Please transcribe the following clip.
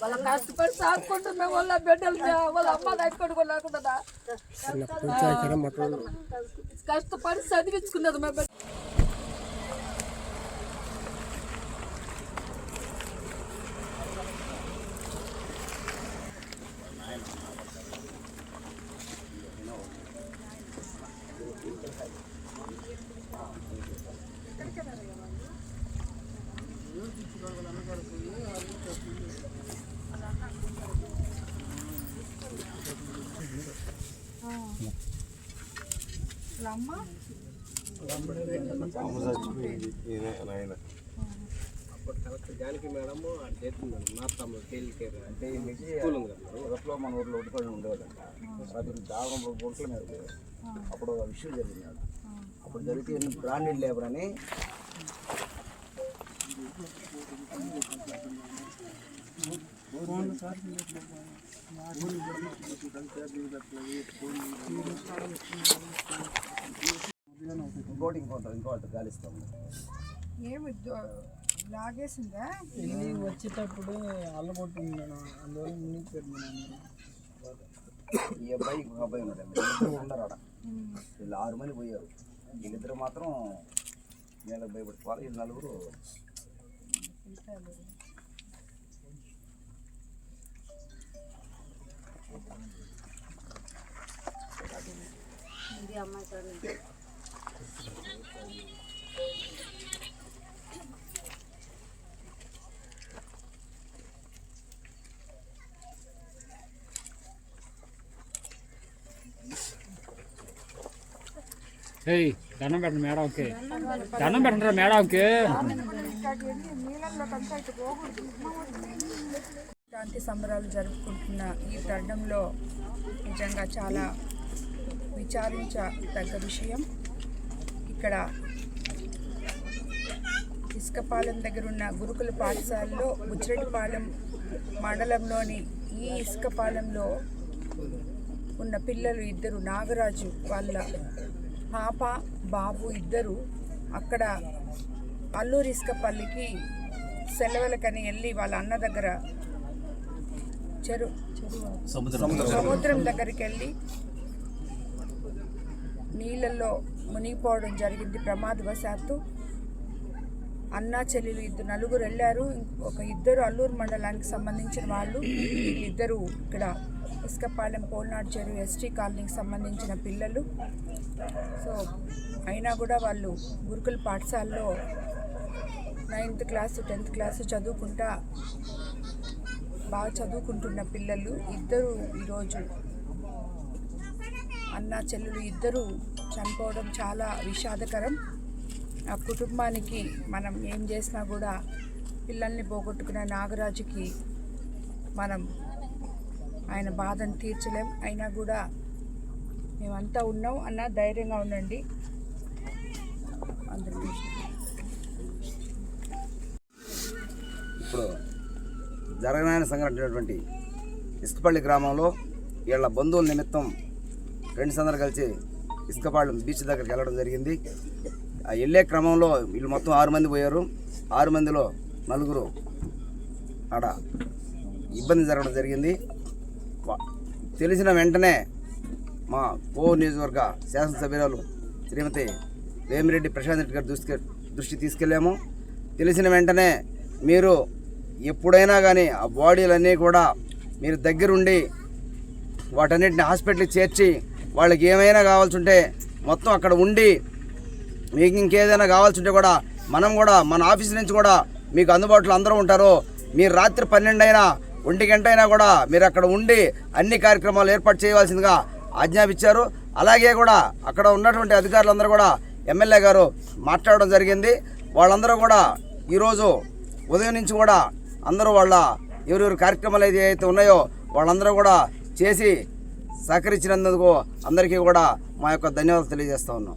వాళ్ళ కష్టపడి సాగుకుంటున్నా వాళ్ళ బిడ్డలు వాళ్ళ అమ్మ కట్టుకోడు కూడా కష్టపడి చదివించుకున్నది మా బిడ్డ. అప్పుడు కలెక్టర్ జానకి మేడం చేస్తుంది నాత్తమ్మ తేలికేరు అంటే ఈయనకి మొదట్లో మన ఊర్లో ఒకటి పడి ఉండేవాళ్ళంట అది దాదాపు బొట్ల మీద అప్పుడు ఒక విషయం జరిగింది. అప్పుడు జరిగితే బ్రాండెడ్ లేబర్ అని ఇంకోటి ఇంకోటి ఇంకోటి గాలిస్తాము ఏమి లాగేసిందా? వెళ్ళి వచ్చేటప్పుడు అల్లగొట్టింది మేడం అందువల్ల మేడం ఈ అబ్బాయి ఇంకొక అబ్బాయి ఉన్నాడు. ఉన్నారు ఆడ. వీళ్ళు ఆరు మంది పోయారు. వీళ్ళిద్దరు మాత్రం నేను భయపడిపోవాలి. వీళ్ళు నలుగురు ఏయ్ దండం పెట్టండి మేడంకి దండం పెట్టండి మేడంకి శాంతి సంబరాలు జరుపుకుంటున్న ఈ తరుణంలో నిజంగా చాలా విచారించదగ్గ విషయం. ఇక్కడ ఇసుకపాలెం దగ్గర ఉన్న గురుకుల పాఠశాలలో బుచ్చిరెడ్డిపాలెం మండలంలోని ఈ ఇసుకపాలెంలో ఉన్న పిల్లలు ఇద్దరు నాగరాజు వాళ్ళ పాప బాబు ఇద్దరు అక్కడ అల్లూరి ఇసుకపల్లికి సెలవులకని వెళ్ళి వాళ్ళ అన్న దగ్గర చెరు సముద్రం. దగ్గరికి వెళ్ళి నీళ్ళల్లో మునిగిపోవడం జరిగింది ప్రమాదవశాత్తు. అన్న చెల్లెలు ఇద్దరు నలుగురు వెళ్ళారు. ఒక ఇద్దరు అల్లూరు మండలానికి సంబంధించిన వాళ్ళు ఇద్దరు ఇక్కడ ఇసుకపాలెం పోల్నాడు చెరువు ఎస్టీ కాలనీకి సంబంధించిన పిల్లలు. సో అయినా కూడా వాళ్ళు గురుకుల పాఠశాలలో నైన్త్ క్లాసు టెన్త్ క్లాసు చదువుకుంటా బాగా చదువుకుంటున్న పిల్లలు ఇద్దరు ఈరోజు అన్న చెల్లెలు ఇద్దరు చనిపోవడం చాలా విషాదకరం. ఆ కుటుంబానికి మనం ఏం చేసినా కూడా పిల్లల్ని పోగొట్టుకున్న నాగరాజుకి మనం ఆయన బాధను తీర్చలేం. అయినా కూడా మేమంతా ఉన్నాం. అన్న ధైర్యంగా ఉండండి. అందరికీ ఇప్పుడు జరగనాయన సంఘటనటువంటి ఇసుకపల్లి గ్రామంలో వీళ్ళ బంధువుల నిమిత్తం ఫ్రెండ్స్ అందరు కలిసి ఇసుకపాళెం బీచ్ దగ్గరికి వెళ్ళడం జరిగింది. ఆ వెళ్ళే క్రమంలో వీళ్ళు మొత్తం ఆరు మంది పోయారు. ఆరు మందిలో నలుగురు ఆడ ఇబ్బంది జరగడం జరిగింది. తెలిసిన వెంటనే మా కో నియోజకవర్గ శాసనసభ్యురాలు శ్రీమతి వేమిరెడ్డి ప్రశాంత్ రెడ్డి గారి దృష్టి దృష్టి తీసుకెళ్ళాము. తెలిసిన వెంటనే మీరు ఎప్పుడైనా కానీ ఆ బాడీలన్నీ కూడా మీరు దగ్గరుండి వాటన్నిటిని హాస్పిటల్కి చేర్చి వాళ్ళకి ఏమైనా కావాల్సి ఉంటే మొత్తం అక్కడ ఉండి మీకు ఇంకేదైనా కావాల్సి ఉంటే కూడా మనం కూడా మన ఆఫీస్ నుంచి కూడా మీకు అందుబాటులో అందరూ ఉంటారు. మీరు రాత్రి పన్నెండు అయినా ఒంటి గంట అయినా కూడా మీరు అక్కడ ఉండి అన్ని కార్యక్రమాలు ఏర్పాటు చేయవలసిందిగా ఆజ్ఞాపించారు అలాగే కూడా అక్కడ ఉన్నటువంటి అధికారులందరూ కూడా ఎమ్మెల్యే గారు మాట్లాడడం జరిగింది. వాళ్ళందరూ కూడా ఈరోజు ఉదయం నుంచి కూడా అందరూ వాళ్ళ ఎవరెవరు కార్యక్రమాలు ఏదైతే ఉన్నాయో వాళ్ళందరూ కూడా చేసి సహకరించినందుకు అందరికీ కూడా మా యొక్క ధన్యవాదాలు తెలియజేస్తూ ఉన్నాం.